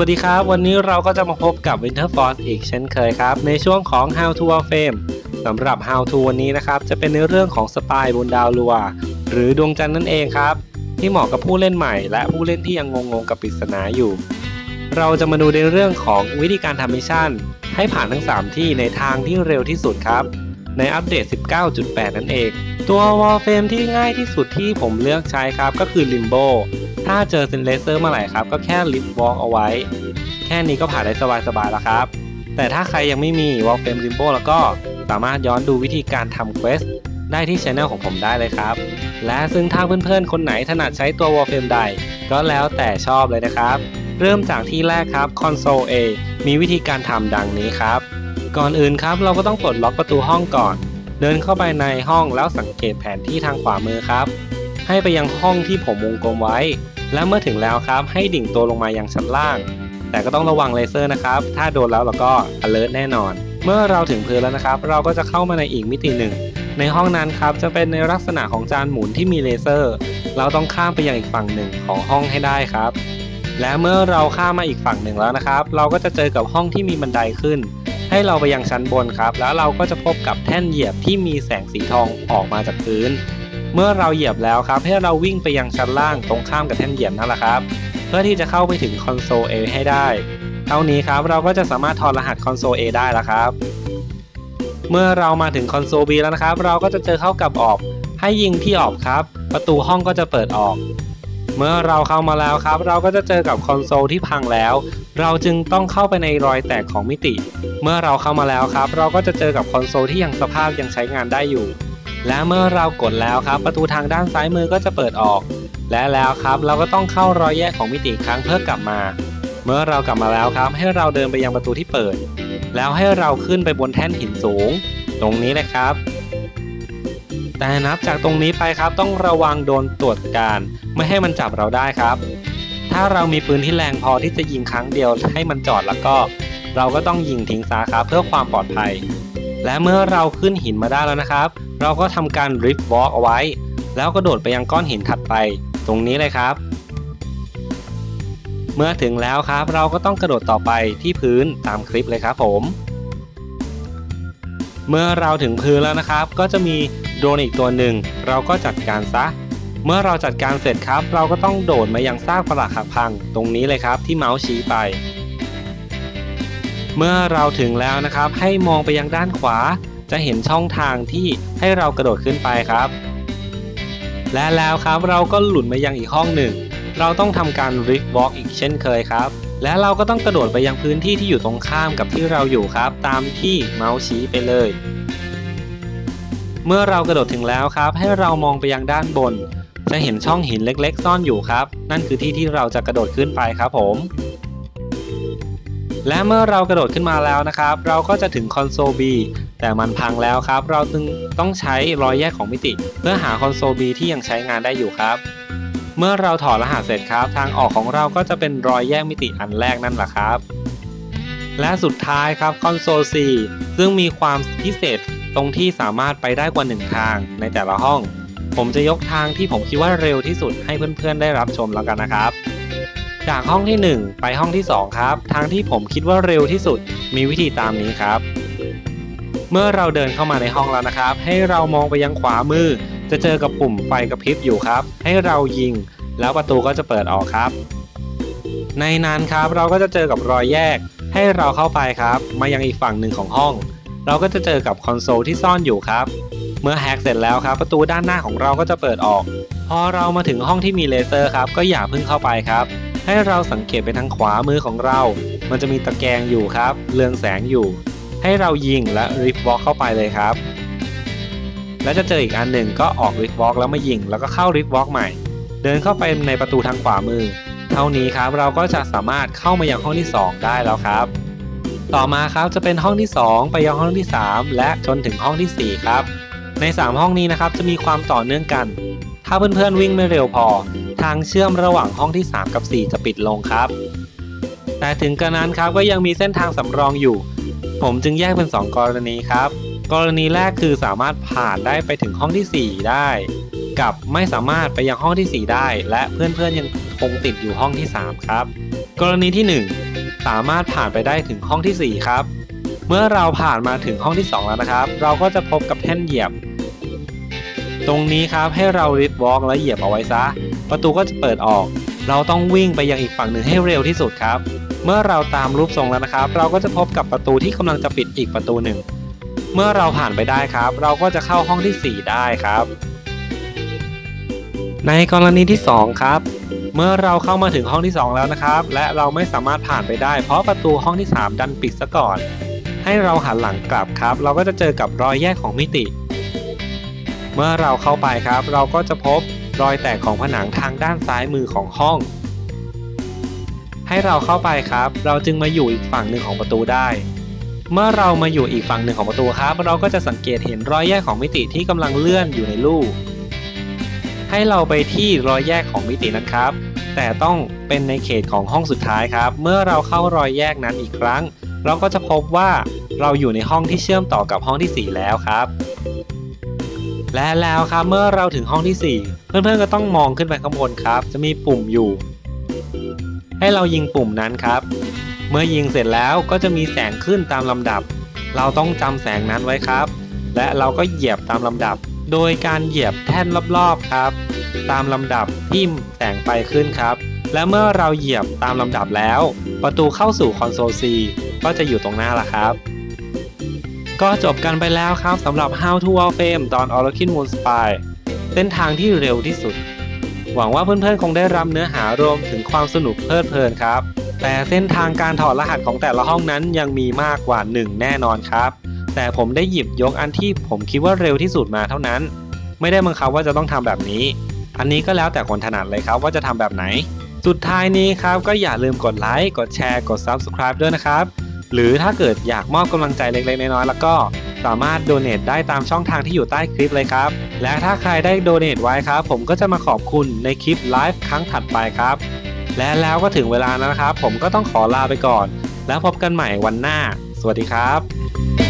วัสดีครับ วันนี้เราก็จะมาพบกับ Winterfall อีกเช่นเคยครับ ในช่วงของ How to War Fame สำหรับ How to วันนี้นะครับ จะเป็นในเรื่องของสปายบนดาวลัว หรือดวงจันทร์นั่นเองครับ ที่เหมาะกับผู้เล่นใหม่ และผู้เล่นที่ยังงงๆกับปริศนาอยู่ เราจะมาดูในเรื่องของวิธีการทำมิชชั่น ให้ผ่านทั้ง 3 ที่ในทางที่เร็วที่สุดครับ ในอัปเดต 19.8 นั่นเอง ตัว Warframe ที่ง่ายที่สุดที่ผมเลือกใช้ครับก็คือ Limbo ถ้าเจอซินเลเซอร์เมื่อไหร่ครับ ก็แค่ลิฟวอล์กเอาไว้ แค่นี้ก็ผ่านได้สบายๆแล้วครับ แต่ถ้าใครยังไม่มี Warframe Limbo แล้วก็สามารถย้อนดูวิธีการทำเควสได้ที่ช anel ของผมได้เลยครับ และซึ่งถ้าเพื่อนๆ คนไหนถนัดใช้ตัว Warframe ใด ก็แล้วแต่ชอบเลยนะครับ เริ่มจากที่แรกครับ Console A มีวิธีการทำดังนี้ครับ ก่อนอื่นครับเราก็ต้องปลดล็อกประตูห้องก่อน เดินเข้าไปในห้องแล้วสังเกตแผนที่ทางขวามือครับ ให้ไปยังห้องที่ผมวงกลมไว้ และเมื่อถึงแล้วครับให้ดิ่งตัวลงมายังชั้นล่าง แต่ก็ต้องระวังเลเซอร์นะครับ ถ้าโดนแล้วเราก็ alert แน่นอน เมื่อเราถึงพื้นแล้วนะครับ เราก็จะเข้ามาในอีกมิติหนึ่ง ในห้องนั้นครับจะเป็นในลักษณะของจานหมุนที่มีเลเซอร์ เราต้องข้ามไปยังอีกฝั่งหนึ่งของห้องให้ได้ครับ และเมื่อเราข้ามมาอีกฝั่งหนึ่งแล้วนะครับ เราก็จะเจอกับห้องที่มีบันไดขึ้น ให้เราไปยังชั้นบนครับ แล้วเราก็จะพบกับแท่นเหยียบที่มีแสงสีทองออกมาจากพื้น เมื่อเราเหยียบแล้วครับ ให้เราวิ่งไปยังชั้นล่างตรงข้ามกับแท่นเหยียบนั่นแหละครับ เพื่อที่จะเข้าไปถึงคอนโซล A ให้ได้ เท่านี้ครับเราก็จะสามารถถอดรหัสคอนโซล A ได้แล้วครับ เมื่อเรามาถึงคอนโซล B แล้วนะครับ เราก็จะเจอเข้ากับออบให้ยิงที่ออบครับ ประตูห้องก็จะเปิดออก เมื่อเราเข้ามาแล้วครับ เราก็จะเจอกับคอนโซลที่พังแล้ว เราจึงต้องเข้าไปในรอยแตกของมิติ เมื่อเราเข้ามาแล้วครับ เราก็จะเจอกับคอนโซลที่ยังสภาพยังใช้งานได้อยู่ และเมื่อเรากดแล้วครับ ประตูทางด้านซ้ายมือก็จะเปิดออก และแล้วครับเราก็ต้องเข้ารอยแยกของมิติครั้งเพื่อกลับมา เมื่อเรากลับมาแล้วครับ ให้เราเดินไปยังประตูที่เปิด แล้วให้เราขึ้นไปบนแท่นหินสูง ตรงนี้เลยครับ แต่นับจากตรงนี้ไปครับ ต้องระวังโดนตรวจการไม่ให้มันจับเราได้ครับ ถ้าเรามีปืนที่แรงพอที่จะยิงครั้งเดียวให้มันจอดแล้วก็ เราก็ต้องยิงทิ้งซะครับเพื่อความปลอดภัย และเมื่อเราขึ้นหินมาได้แล้วนะครับ เราก็ทำการริฟวอล์กเอาไว้ แล้วก็โดดไปยังก้อนหินถัดไป ตรงนี้เลยครับ เมื่อถึงแล้วครับ เราก็ต้องกระโดดต่อไปที่พื้นตามคลิปเลยครับผม เมื่อเราถึงพื้นแล้วนะครับ ก็จะมีโดรนอีกตัวหนึ่ง เราก็จัดการซะ เมื่อเราจัดการเสร็จครับ เราก็ต้องโดดมายังซากปรักหักพัง ตรงนี้เลยครับที่เมาส์ชี้ไป เมื่อเราถึงแล้วนะครับ ให้มองไปยังด้านขวา จะเห็นช่องทางที่ให้เรากระโดดขึ้นไปครับ และแล้วครับเราก็หลุดมายังอีกห้องหนึ่ง เราต้องทำการริฟวอล์กอีกเช่นเคยครับ และเราก็ต้องกระโดดไปยังพื้นที่ที่อยู่ตรงข้ามกับที่เราอยู่ครับ ตามที่เมาส์ชี้ไปเลย เมื่อเรากระโดดถึงแล้วครับ ให้เรามองไปยังด้านบน จะเห็นช่องหินเล็ก ๆ ซ่อนอยู่ครับ นั่นคือที่ที่เราจะกระโดดขึ้นไปครับผม และเมื่อเรากระโดดขึ้นมาแล้วนะครับ เราก็จะถึงคอนโซล B แต่มันพังแล้วครับ เราจึงต้องใช้รอยแยกของมิติ เพื่อหาคอนโซล B ที่ยังใช้งานได้อยู่ครับ เมื่อเราถอดรหัสเสร็จครับ ทางออกของเราก็จะเป็นรอยแยกมิติอันแรกนั่นแหละครับ และสุดท้ายครับคอนโซล C ซึ่งมีความพิเศษตรงที่สามารถไปได้กว่า 1 ทางในแต่ละห้อง ผมจะยกทางที่ผมคิดว่าเร็วที่สุดให้เพื่อนๆได้รับชมแล้วกันนะครับ จากห้องที่ 1 ไปห้องที่ 2 ครับ ทางที่ผมคิดว่าเร็วที่สุดมีวิธีตามนี้ครับ เมื่อเราเดินเข้ามาในห้องแล้วนะครับ ให้เรามองไปยังขวามือ จะเจอกับปุ่มไฟกระพริบอยู่ครับ ให้เรายิง แล้วประตูก็จะเปิดออกครับ ในนั้นครับเราก็จะเจอกับรอยแยก ให้เราเข้าไปครับ มายังอีกฝั่งหนึ่งของห้อง เราก็จะเจอกับคอนโซลที่ซ่อนอยู่ครับเมื่อแฮกเสร็จแล้วครับ ประตูด้านหน้าของเราก็จะเปิดออก พอเรามาถึงห้องที่มีเลเซอร์ครับ ก็อย่าเพิ่งเข้าไปครับ ให้เราสังเกตไปทางขวามือของเรา มันจะมีตะแกรงอยู่ครับ เรืองแสงอยู่ ให้เรายิงและริฟวอล์กเข้าไปเลยครับ แล้วจะเจออีกอันหนึ่งก็ออกริฟวอล์กแล้วมายิง แล้วก็เข้าริฟวอล์กใหม่ เดินเข้าไปในประตูทางขวามือ เท่านี้ครับเราก็จะสามารถเข้ามายังห้องที่ 2 ได้แล้วครับ ต่อมาครับจะเป็นห้องที่ 2 ไปยังห้องที่ 3 และจนถึงห้องที่ 4 ครับ ใน 3 ห้องนี้นะครับจะมีความต่อเนื่องกัน ถ้าเพื่อนๆวิ่งไม่เร็วพอ ทางเชื่อมระหว่างห้องที่ 3 กับ 4 จะปิดลงครับ แต่ถึงกระนั้นครับก็ยังมีเส้นทางสำรองอยู่ ผมจึงแยกเป็น 2 กรณีครับ กรณีแรกคือสามารถผ่านได้ไปถึงห้องที่ 4 ได้ กับไม่สามารถไปยังห้องที่ 4 ได้ และเพื่อนๆยังคงติดอยู่ห้องที่ 3 ครับ กรณีที่ 1 สามารถผ่านไปได้ถึงห้องทีสี่4 ครับ เมื่อเราผ่านมาถึงห้องที่ 2 แล้วนะครับ เราก็จะพบกับแท่นเหยียบ ตรงนี้ครับให้เราริดวอล์กและเหยียบเอาไว้ซะ ประตูก็จะเปิดออก เราต้องวิ่งไปยังอีกฝั่งหนึ่งให้เร็วที่สุดครับ เมื่อเราตามรูปทรงแล้วนะครับ เราก็จะพบกับประตูที่กำลังจะปิดอีกประตูหนึ่ง เมื่อเราผ่านไปได้ครับ เราก็จะเข้าห้องทีสี่ 4 ได้ครับ ในกรณีที่ 2 ครับ เมื่อเราเข้ามาถึงห้องที่ 2 แล้วนะครับ และเราไม่สามารถผ่านไปได้ เพราะประตูห้องที่ 3 ดันปิดซะก่อน ให้เราหันหลังกลับครับ เราก็จะเจอกับรอยแยกของมิติ เมื่อเราเข้าไปครับ เราก็จะพบ รอยแตกของผนังทางด้านซ้ายมือของห้อง ให้เราเข้าไปครับ เราจึงมาอยู่อีกฝั่งหนึ่งของประตูได้ เมื่อเรามาอยู่อีกฝั่งหนึ่งของประตูครับ เราก็จะสังเกตเห็นรอยแยกของมิติที่กำลังเลื่อนอยู่ในลูก ให้เราไปที่รอยแยกของมิตินั้นครับ แต่ต้องเป็นในเขตของห้องสุดท้ายครับ เมื่อเราเข้ารอยแยกนั้นอีกครั้ง เราก็จะพบว่าเราอยู่ในห้องที่เชื่อมต่อกับห้องทีสี่4 แล้วครับ และแล้วครับเมื่อเราถึงห้องที่ 4 เพื่อนๆก็ต้องมองขึ้นไปข้างบนครับ จะมีปุ่มอยู่ ให้เรายิงปุ่มนั้นครับ เมื่อยิงเสร็จแล้วก็จะมีแสงขึ้นตามลำดับ เราต้องจำแสงนั้นไว้ครับ และเราก็เหยียบตามลำดับ โดยการเหยียบแท่นรอบๆครับ ตามลำดับที่แสงไฟขึ้นครับ และเมื่อเราเหยียบตามลำดับแล้ว ประตูเข้าสู่คอนโซล C ก็จะอยู่ตรงหน้าละครับ ก็จบกันไปแล้วครับสำหรับ How to Wall Fame ตอน Oracle Moon Spy เส้นทางที่เร็วที่สุด หวังว่าเพื่อนๆ คงได้รับเนื้อหารวมถึงความสนุกเพลิดเพลินครับ แต่เส้นทางการถอดรหัสของแต่ละห้องนั้นยังมีมากกว่า 1 แน่นอนครับ แต่ผมได้หยิบยกอันที่ผมคิดว่าเร็วที่สุดมาเท่านั้น ไม่ได้บังคับว่าจะต้องทำแบบนี้ อันนี้ก็แล้วแต่คนถนัดเลยครับว่าจะทำแบบไหน สุดท้ายนี้ครับก็อย่าลืมกดไลค์กดแชร์กด Subscribe ด้วยนะครับ หรือถ้าเกิดอยากมอบกำลังใจเล็กๆ น้อยๆแล้วก็สามารถโดเน a ได้ตามช่องทางที่อยู่ใต้คลิปเลยครับ และถ้าใครได้โดเน a ไว้ครับ ผมก็จะมาขอบคุณในคลิปไลฟ์ครั้งถัดไปครับ และแล้วก็ถึงเวลาแล้วนะครับ ผมก็ต้องขอลาไปก่อน แล้วพบกันใหม่วันหน้า สวัสดีครับ